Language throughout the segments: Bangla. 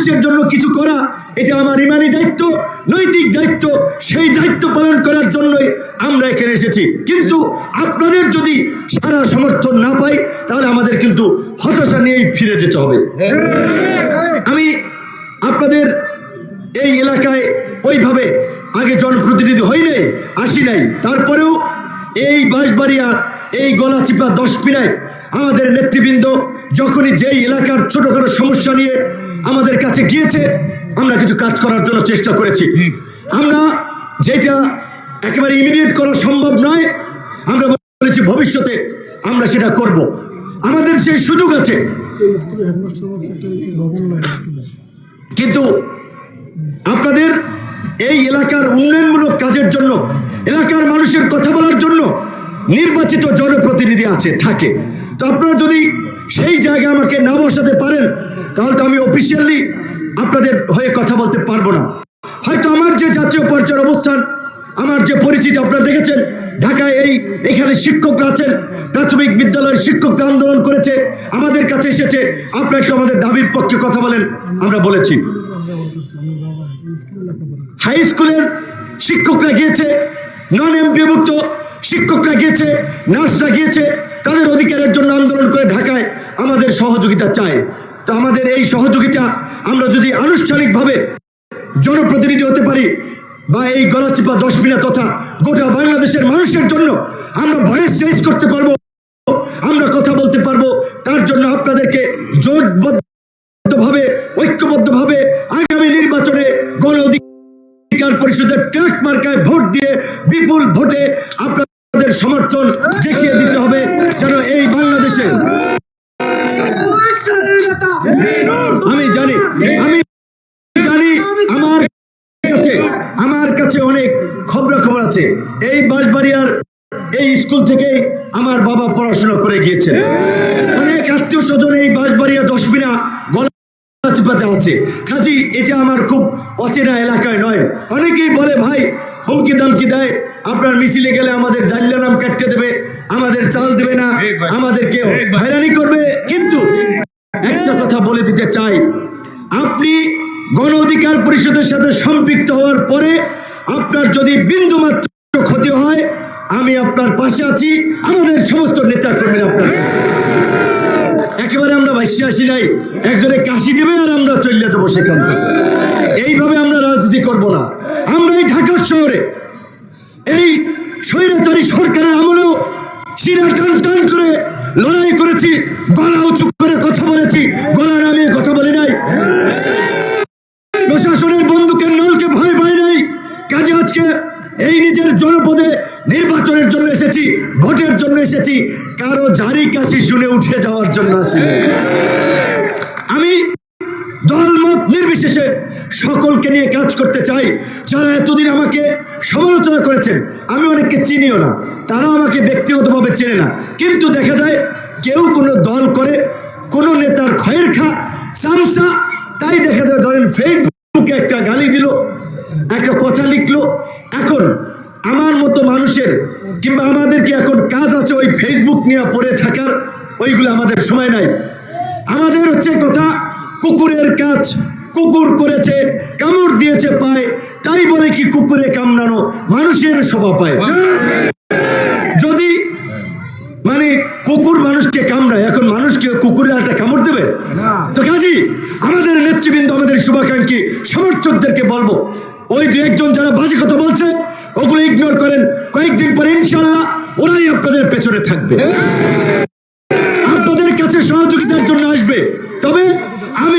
মানুষের জন্য কিছু করা, এটা আমার ইমানি দায়িত্ব, নৈতিক দায়িত্ব, সেই দায়িত্ব পালন করার জন্যই আমরা এখানে এসেছি। কিন্তু আপনাদের যদি সারা সমর্থন না পাই, তাহলে আমাদের কিন্তু হতাশা নিয়েই ফিরে যেতে হবে। আমি আপনাদের এই এলাকায় ওইভাবে আগে জনপ্রতিনিধি হই নাই, আসি নাই। তারপরেও এই বাঁশবাড়িয়া, এই গলাচিপা দশ পিনায় আমাদের নেতৃবৃন্দ যখনই যেই এলাকার ছোটখাটো সমস্যা নিয়ে আমাদের কাছে গিয়েছে আমরা কিছু কাজ করার জন্য চেষ্টা করেছি। আমরা যেটা একেবারে ইমিডিয়েট করা সম্ভব নয় আমরা বলেছি ভবিষ্যতে আমরা সেটা করব। আমাদের সেই সুযোগ আছে। কিন্তু আপনাদের এই এলাকার উন্নয়নমূলক কাজের জন্য এলাকার মানুষের কথা বলার জন্য নির্বাচিত জনপ্রতিনিধি আছে, থাকে তো আপনারা যদি সেই জায়গায় আমাকে না বসাতে পারেন, তাহলে তো আমি অফিসিয়ালি আপনাদের হয়ে কথা বলতে পারব না হয়তো আমার যে জাতীয় পর্যায়ের অবস্থান, আমার যে পরিচিতি আপনারা দেখেছেন, ঢাকায় এই, এখানে শিক্ষকরা আছেন, প্রাথমিক বিদ্যালয়ের শিক্ষকরা আন্দোলন করেছে, আমাদের কাছে এসেছে, আপনারা একটু আমাদের দাবির পক্ষে কথা বলেন, আমরা বলেছি। হাই স্কুলের শিক্ষকরা গিয়েছে নন এমপিভুক্ত শিক্ষকরা গিয়েছে নার্সরা গিয়েছে তাদের অধিকারের জন্য আন্দোলন করে ঢাকায় আমাদের সহযোগিতা চায়। তো আমাদের এই সহযোগিতা আমরা যদি আনুষ্ঠানিকভাবে জনপ্রতিনিধি হতে পারি বা এই গলাচিপা দশ মিনিট তথা গোটা বাংলাদেশের মানুষের জন্য আমরা ভয়েস রেজ করতে পারব, আমরা কথা বলতে পারব, তার জন্য আপনাদেরকে জোটবদ্ধ ভাবে ঐক্যবদ্ধভাবে আগামী নির্বাচনে গণ অধিকার পরিষদের ট্রাক মার্কায় ভোট দিয়ে বিপুল ভোটে আপনাদের সমর্থন দেখিয়ে দিতে হবে যেন এই বাংলাদেশে। আমি জানি আমি জানি আমার কাছে আমার কাছে অনেক খবর খবর আছে। এই বাঁশবাড়িয়ার এই স্কুল থেকে আমার বাবা পড়াশোনা করে গিয়েছেন। অনেক আত্মীয় স্বজন এই বাঁশবাড়িয়া দশ মিনা গলাচিপাতে আছে। কাজী এটা আমার খুব অচেনা এলাকায় নয়। অনেকেই বলে, ভাই হুমকি দামকি দেয় আপনার মিছিলে গেলে আমাদের জাল্লা নাম কাটতে দেবে আমাদের চাল দেবে না আমাদেরকে হয়রানি করবে। কিন্তু একটা কথা বলে দিতে চাই আপনি গণ অধিকার পরিষদের সাথে সম্পৃক্ত হওয়ার পরে আপনার যদি বিন্দু মাত্র ক্ষতি হয় আমি আপনার পাশে আছি আমাদের সমস্ত নেতা কর্মীরা আপনার একেবারে আমরা ভাসি আসি নাই একজনে কাশি দেবে আর আমরা চলে যাব সেখান থেকে। এইভাবে আমরা রাজনীতি করব না। আমরা এই ঢাকা শহরে এই স্বৈরাচারী সরকারের আমলেও সিনা টান টান করে লড়াই করেছি গলা উঁচু করে কথা বলেছি গলা নামিয়ে কথা বলি নাই। প্রশাসনের বন্দুকের নলকে ভয় পাই নাই। কাজে আজকে এই নিজের জনপদে নির্বাচনের জন্য এসেছি, ভোটের জন্য এসেছি, কারও জারি কাশি শুনে উঠে যাওয়ার জন্য আসি আমি দলমত নির্বিশেষে সকলকে নিয়ে কাজ করতে চাই, যারা এতদিন আমাকে সমালোচনা করেছেন। আমি অনেককে চিনিও না তারা আমাকে ব্যক্তিগতভাবে চেনে না। কিন্তু দেখা যায়, কেউ কোনো দল করে, কোনো নেতার খয়ের খা সামসা তাই দেখা যায় ধরেন ফেসবুকে একটা গালি দিল, একটা কথা লিখলো। এখন আমার মতো মানুষের কিংবা আমাদের কি এখন কাজ আছে ওই ফেসবুক নিয়ে পড়ে থাকার, ওইগুলো আমাদের সময় নাই। আমাদের হচ্ছে কথা, কুকুরের কাজ কুকুর করেছে কামড় দিয়েছে পায়ে তাই বলে কি কুকুরে কামড়ানো? মানুষের শোভা পায়। যদি মানে কুকুর মানুষকে কামড়ায় এখন মানুষকে কুকুরের একটা কামড় দেবে? তো কাজী আমাদের নেতৃবৃন্দ আমাদের শুভাকাঙ্ক্ষী সমর্থকদেরকে বলব ওই দু একজন যারা বাজে কথা বলছে ওগুলো ইগনোর করেন। কয়েকদিন পরে ইনশাল্লাহ ওরাই আপনাদের পেছনে থাকবে। আপনাদের কাছে সহযোগিতার জন্য আসবে। তবে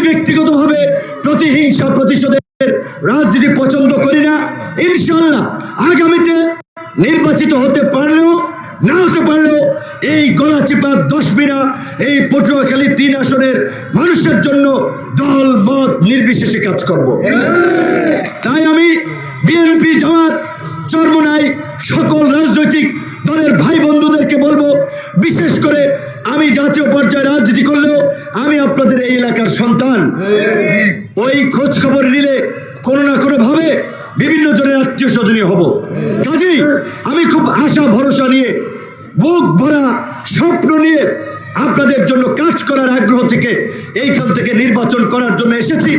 আমি ব্যক্তিগতভাবে প্রতিহিংসা প্রতিশোধের রাজনীতি পছন্দ করি না। ইনশাল্লাহ আগামীতে নির্বাচিত হতে পারলেও, না হতে পারলেও এই গলাচিপা দশ মিনা এই পটুয়াখালী তিন আসনের মানুষের জন্য দল, মত নির্বিশেষে কাজ করব। তাই আমি বিএনপি জামাত, চরমনাই সকল রাজনৈতিক দলের ভাই বন্ধুদেরকে বলব, বিশেষ করে আমি জাতীয় পর্যায়ে রাজনীতি করলেও আমি আপনাদের এই এলাকার সন্তান। ওই খোঁজ খবর নিলে কোনো না কোনো ভাবে বিভিন্ন জনের আত্মীয় স্বজনীয় হব। কাজেই আমি খুব আশা, ভরসা নিয়ে, বুক ভরা স্বপ্ন নিয়ে আপনাদের জন্য কাজ করার আগ্রহ থেকে এইখান থেকে নির্বাচন করার জন্য এসেছি।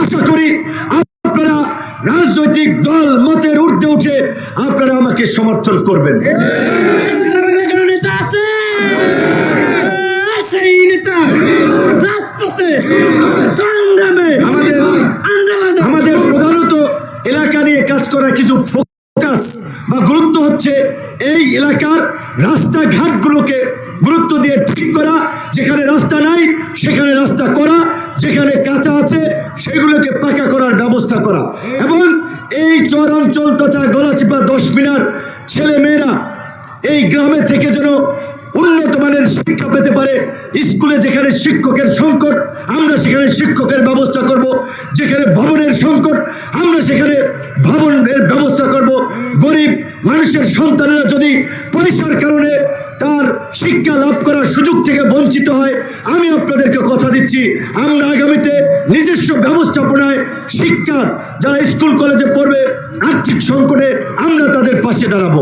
আশা করি আপনারা রাজনৈতিক দল মতের ঊর্ধ্বে উঠে আপনারা আমাকে সমর্থন করবেন। রাজপথে সংগ্রামে আমাদের আমাদের প্রধানত এলাকা নিয়ে কাজ করার কিছু ফোকাস বা গুরুত্ব হচ্ছে এই এলাকার রাস্তাঘাটগুলোকে গুরুত্ব দিয়ে ঠিক করা যেখানে রাস্তা নাই সেখানে রাস্তা করা যেখানে কাঁচা আছে সেগুলোকে পাকা করার ব্যবস্থা করা। এবং এই চর অঞ্চল তথা গলাচিপা দশ মিনার ছেলে মেয়েরা এই গ্রামে থেকে যেন উন্নত মানের শিক্ষা পেতে পারে। স্কুলে যেখানে শিক্ষকের সংকট, আমরা সেখানে শিক্ষকের ব্যবস্থা করব। যেখানে ভবনের সংকট, আমরা সেখানে ভবনের ব্যবস্থা করব। গরিব মানুষের সন্তানেরা যদি পয়সার কারণে তার শিক্ষা লাভ করার সুযোগ থেকে বঞ্চিত হয়, আমি আপনাদেরকে কথা দিচ্ছি, আমরা আগামীতে নিজস্ব ব্যবস্থাপনায় শিক্ষার যারা স্কুল, কলেজে পড়বে, আর্থিক সংকটে আমরা তাদের পাশে দাঁড়াবো।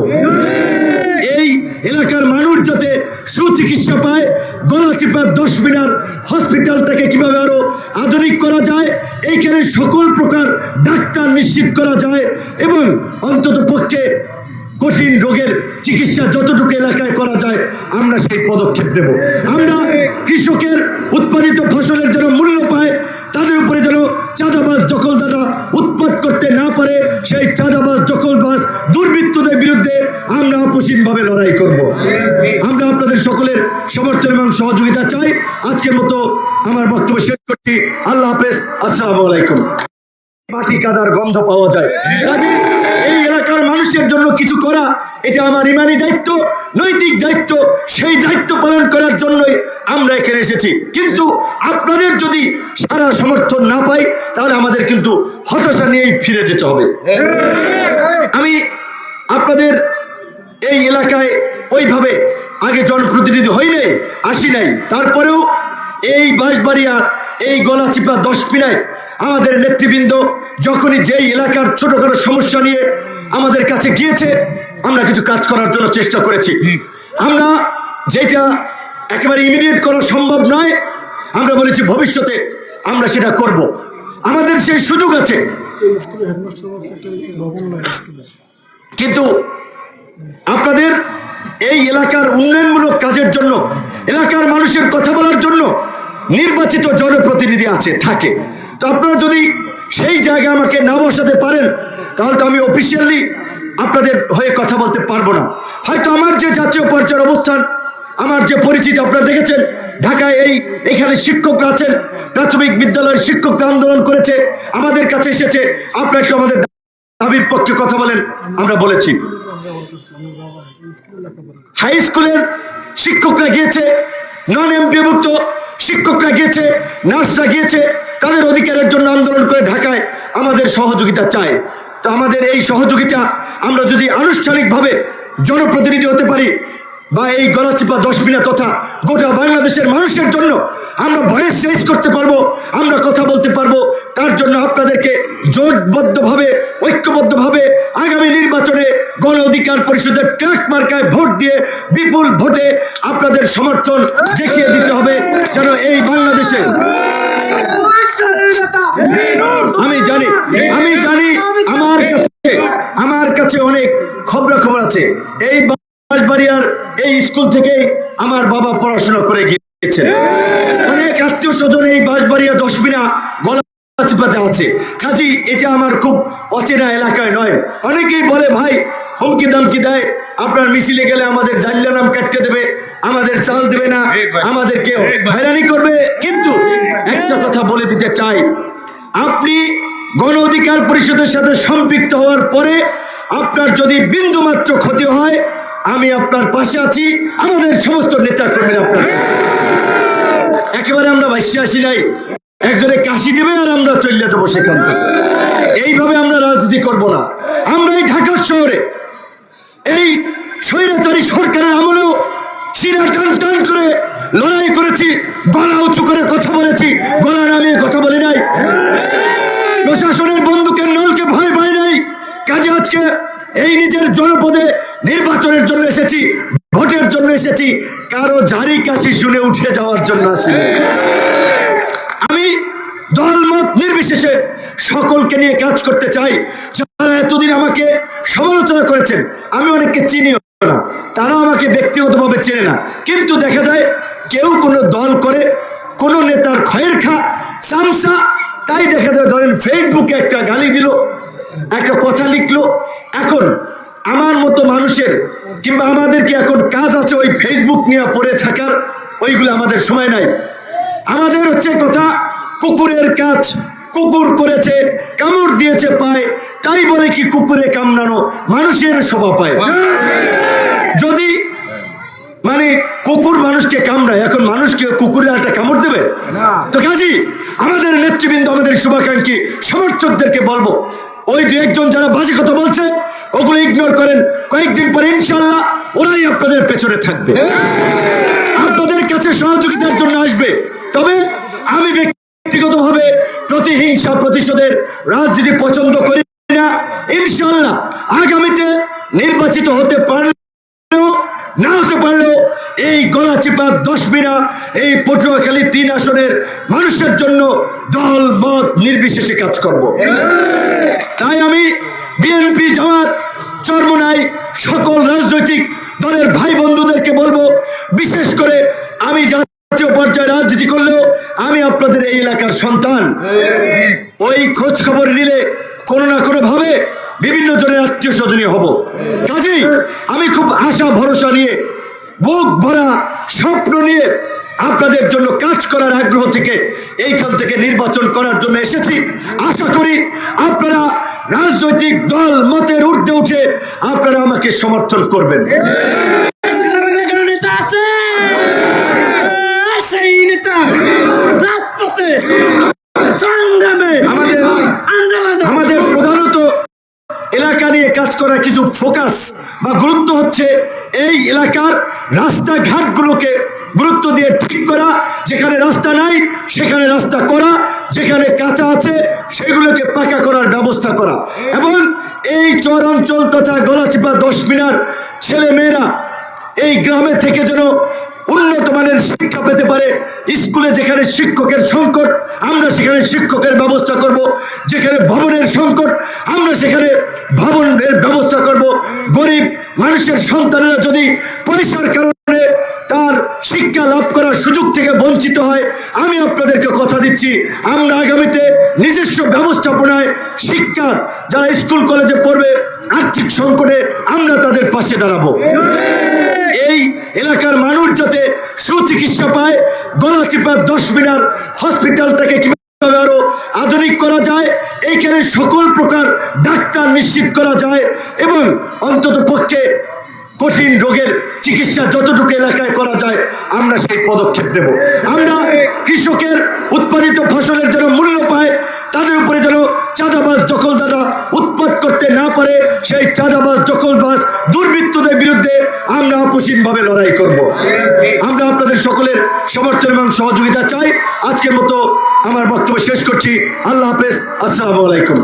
এই এলাকার মানুষ যাতে সুচিকিৎসা পায় গলাচিপা দশ মিনার হসপিটালটাকে কীভাবে আরও আধুনিক করা যায়, এইখানে সকল প্রকার ডাক্তার নিশ্চিত করা যায় এবং অন্তত পক্ষে কঠিন রোগের চিকিৎসা যতটুকু এলাকায় করা যায়, আমরা সেই পদক্ষেপ নেব। আমরা কৃষকের উৎপাদিত ফসলের যেন মূল্য পায়, তাদের উপরে যেন চাঁদাবাজ দখলদাররা উৎপাদ করতে পারে সেই চাঁদাবাজ দখলবাজ দুর্বৃত্তদের বিরুদ্ধে আমরা আপোষহীনভাবে লড়াই করব। আমরা আপনাদের সকলের সমর্থন এবং সহযোগিতা চাই। আজকের মতো আমার বক্তব্য শেষ করছি। আল্লাহ হাফেজ। আসসালামু আলাইকুম। মাটি কাদার গন্ধ পাওয়া যায়। এই এলাকার মানুষের জন্য কিছু করা, এটা আমার ইমানি দায়িত্ব, নৈতিক দায়িত্ব, সেই দায়িত্ব পালন করার জন্যই আমরা এখানে এসেছি। কিন্তু আপনাদের যদি সারা সমর্থন না পাই, তাহলে আমাদের কিন্তু হতাশা নিয়েই ফিরে যেতে হবে। আমি আপনাদের এই এলাকায় ওইভাবে আগে জনপ্রতিনিধি হই নাই, আসি নাই। তারপরেও এই বাঁশবাড়িয়া, এই গলাচিপা দশ পিনায় আমাদের নেতৃবৃন্দ যখনই যেই এলাকার ছোটখাটো সমস্যা নিয়ে আমাদের কাছে গিয়েছে আমরা কিছু কাজ করার জন্য চেষ্টা করেছি। আমরা যেটা একেবারে ইমিডিয়েট করা সম্ভব নয় আমরা বলেছি ভবিষ্যতে আমরা সেটা করব। আমাদের সেই সুযোগ আছে। কিন্তু আপনাদের এই এলাকার উন্নয়নমূলক কাজের জন্য এলাকার মানুষের কথা বলার জন্য নির্বাচিত জনপ্রতিনিধি আছে থাকে। আপনারা যদি সেই জায়গায় আমাকে না বসাতে পারেন, তাহলে তো আমি অফিসিয়ালি আপনাদের হয়ে কথা বলতে পারব না হয়তো আমার যে জাতীয় পর্যায়ের অবস্থান, আমার যে পরিচিতি আপনারা দেখেছেন, ঢাকায় এই, এখানে শিক্ষকরা আছেন, প্রাথমিক বিদ্যালয়ের শিক্ষকরা আন্দোলন করেছে, আমাদের কাছে এসেছে, আপনারা আমাদের দাবির পক্ষে কথা বলেন, আমরা বলেছি। হাই স্কুলের শিক্ষকরা গিয়েছে নন এমপিভুক্ত শিক্ষকরা গিয়েছে, নার্সরা গিয়েছে তাদের অধিকারের জন্য আন্দোলন করে ঢাকায় আমাদের সহযোগিতা চায় তো আমাদের এই সহযোগিতা আমরা যদি আনুষ্ঠানিকভাবে জনপ্রতিনিধি হতে পারি বা এই গলাচিপা দশ মিনা তথা গোটা বাংলাদেশের মানুষের জন্য আমরা ভয়েস রেজ করতে পারব, আমরা কথা বলতে পারব, তার জন্য আপনাদেরকে জোটবদ্ধভাবে, ঐক্যবদ্ধভাবে আগামী নির্বাচনে গণ অধিকার পরিষদের ট্রাক মার্কায় ভোট দিয়ে বিপুল ভোটে আপনাদের সমর্থন দেখিয়ে দিতে হবে যেন এই বাংলাদেশে আমি জানি আমি জানি আমার কাছে আমার কাছে অনেক খবর খবর আছে। এই বাঁশবাড়িয়ার এই স্কুল থেকে আমার বাবা পড়াশোনা করে গিয়েছে। অনেক আত্মীয় স্বজন এই বাঁশবাড়িয়া দশমিনা গলা চিপাতে আছে। কাজী এটা আমার খুব অচেনা এলাকায় নয়। অনেকেই বলে ভাই হুমকি দামকি দেয়। আপনার মিছিলে গেলে আমাদের জাল্লা নাম কাটতে দেবে আমাদের চাল দেবে না আমাদেরকে হয়রানি করবে। কিন্তু একটা কথা বলে দিতে চাই আপনি গণ অধিকার পরিষদের সাথে সম্পৃক্ত হওয়ার পরে আপনার যদি বিন্দুমাত্র ক্ষতি হয়, আমি আপনার পাশে আছি, আমাদের সমস্ত নেতা কর্মীরা আপনার একেবারে আমরা ভাসি আসি নাই। একজনে কাশি দেবে আর আমরা চলে যাব সেখান এইভাবে আমরা রাজনীতি করব না। আমরা এই ঢাকার শহরে, এই স্বৈরাচারী সরকারের আমলেও চিরা টান টান করে লড়াই করেছি, গলা উঁচু করে কথা বলেছি গলা নামিয়ে কথা বলি নাই প্রশাসনের বন্দুকের নলকে ভয় পাই নাই কাজে আজকে এই নিজের জনপদে নির্বাচনের জন্য এসেছি, ভোটের জন্য এসেছি, কারও ঝাড়ি কাশি শুনে উঠে যাওয়ার জন্য আসিনি। আমি দলমত নির্বিশেষে সকলকে নিয়ে কাজ করতে চাই। যারা এতদিন আমাকে সমালোচনা করেছেন, আমি অনেককে চিনিও না। তারা আমাকে ব্যক্তিগতভাবে চেনে না। কিন্তু দেখা যায়, কেউ কোনো দল করে, কোনো নেতার খয়ের খা, সামসা, তাই দেখা যায় ধরেন ফেসবুকে একটা গালি দিল। একটা কথা লিখলো এখন আমার মতো মানুষের কিংবা আমাদের কি এখন কাজ আছে ওই ফেসবুক নিয়ে পড়ে থাকার ওইগুলো আমাদের সময় নাই। আমাদের হচ্ছে কথা কুকুরের কাজ কুকুর করেছে কামড় দিয়েছে পায় তাই বলে কি কুকুরে কামড়ানো মানুষের শোভা পায় যদি মানে কুকুর মানুষকে কামড়ায় এখন মানুষকে কুকুরে একটা কামড় দেবে? তো কাজী আমাদের নেতৃবৃন্দ আমাদের শুভাকাঙ্ক্ষী সমর্থকদেরকে বলব ওই দু একজন যারা বাজে কথা বলছে, ওগুলো ইগনোর করেন। কয়েকদিন পরে ইনশাল্লাহ ওরাই আপনাদের পেছনে থাকবে। আপনাদের কাছে সহযোগিতার জন্য আসবে। তবে আমি ব্যক্তিগতভাবে প্রতিহিংসা প্রতিশোধের রাজনীতি পছন্দ করি না। ইনশাল্লাহ আগামীতে নির্বাচিত হতে পারলেও, না হতে পারলেও এই গলাচিপা দশ মিনা এই পটুয়াখালী তিন আসনের মানুষের জন্য দল, মত নির্বিশেষে কাজ করব। তাই আমি বিএনপি জামাত, চরমনাই সকল রাজনৈতিক দলের ভাই বন্ধুদেরকে বলব, বিশেষ করে আমি জাতীয় পর্যায়ে রাজনীতি করলেও আমি আপনাদের এই এলাকার সন্তান। ওই খোঁজ খবর নিলে কোনো না কোনো ভাবে বিভিন্ন জনের আত্মীয় স্বজনীয় হব। কাজেই আমি খুব আশা, ভরসা নিয়ে বুক ভরা স্বপ্ন নিয়ে আপনাদের জন্য কাজ করার আগ্রহ থেকে এইখান থেকে নির্বাচন করার জন্য এসেছি। আশা করি আপনারা রাজনৈতিক দল মতের ঊর্ধ্বে উঠে আপনারা আমাকে সমর্থন করবেন। আমাদের আমাদের প্রধানত এলাকা নিয়ে কাজ করার কিছু ফোকাস বা গুরুত্ব হচ্ছে এই এলাকার রাস্তাঘাটগুলোকে গুরুত্ব দিয়ে ঠিক করা, যেখানে রাস্তা নাই, সেখানে রাস্তা করা, যেখানে কাঁচা আছে, সেগুলোকে পাকা করার ব্যবস্থা করা। এবং এই চর অঞ্চল তথা গলাচিপা দশ মিনার ছেলে মেয়েরা এই গ্রামে থেকে যেন উন্নত মানের শিক্ষা পেতে পারে। স্কুলে যেখানে শিক্ষকের সংকট, আমরা সেখানে শিক্ষকের ব্যবস্থা করব। যেখানে ভবনের সংকট, আমরা সেখানে ভবনের ব্যবস্থা করব। গরিব মানুষের সন্তানেরা যদি পয়সার কারণে তার শিক্ষা লাভ করার সুযোগ থেকে বঞ্চিত হয়, আমি আপনাদেরকে কথা দিচ্ছি, আমরা আগামীতে নিজস্ব ব্যবস্থাপনায় শিক্ষার, যারা স্কুল, কলেজে পড়বে, আর্থিক সংকটে আমরা তাদের পাশে দাঁড়াবো। এই এলাকার মানুষ যাতে সুচিকিৎসা পায় গলাচিপা দশ মিনার হসপিটালটাকে কীভাবে আরও আধুনিক করা যায়। এইখানে সকল প্রকার ডাক্তার নিশ্চিত করা যায় এবং অন্তত পক্ষে কঠিন রোগের চিকিৎসা যতটুকু এলাকায় করা যায়, আমরা সেই পদক্ষেপ নেব। আমরা কৃষকের উৎপাদিত ফসলের যেন মূল্য পায় তাদের উপরে যেন চাঁদাবাজ দখলদারা উৎপাদ করতে না পারে সেই চাঁদাবাজ দখলবাজ দুর্বৃত্তদের বিরুদ্ধে আমরা অপসীমভাবে লড়াই করব। আমরা আপনাদের সকলের সমর্থন এবং সহযোগিতা চাই। আজকের মতো আমার বক্তব্য শেষ করছি। আল্লাহ হাফেজ। আসসালামু আলাইকুম।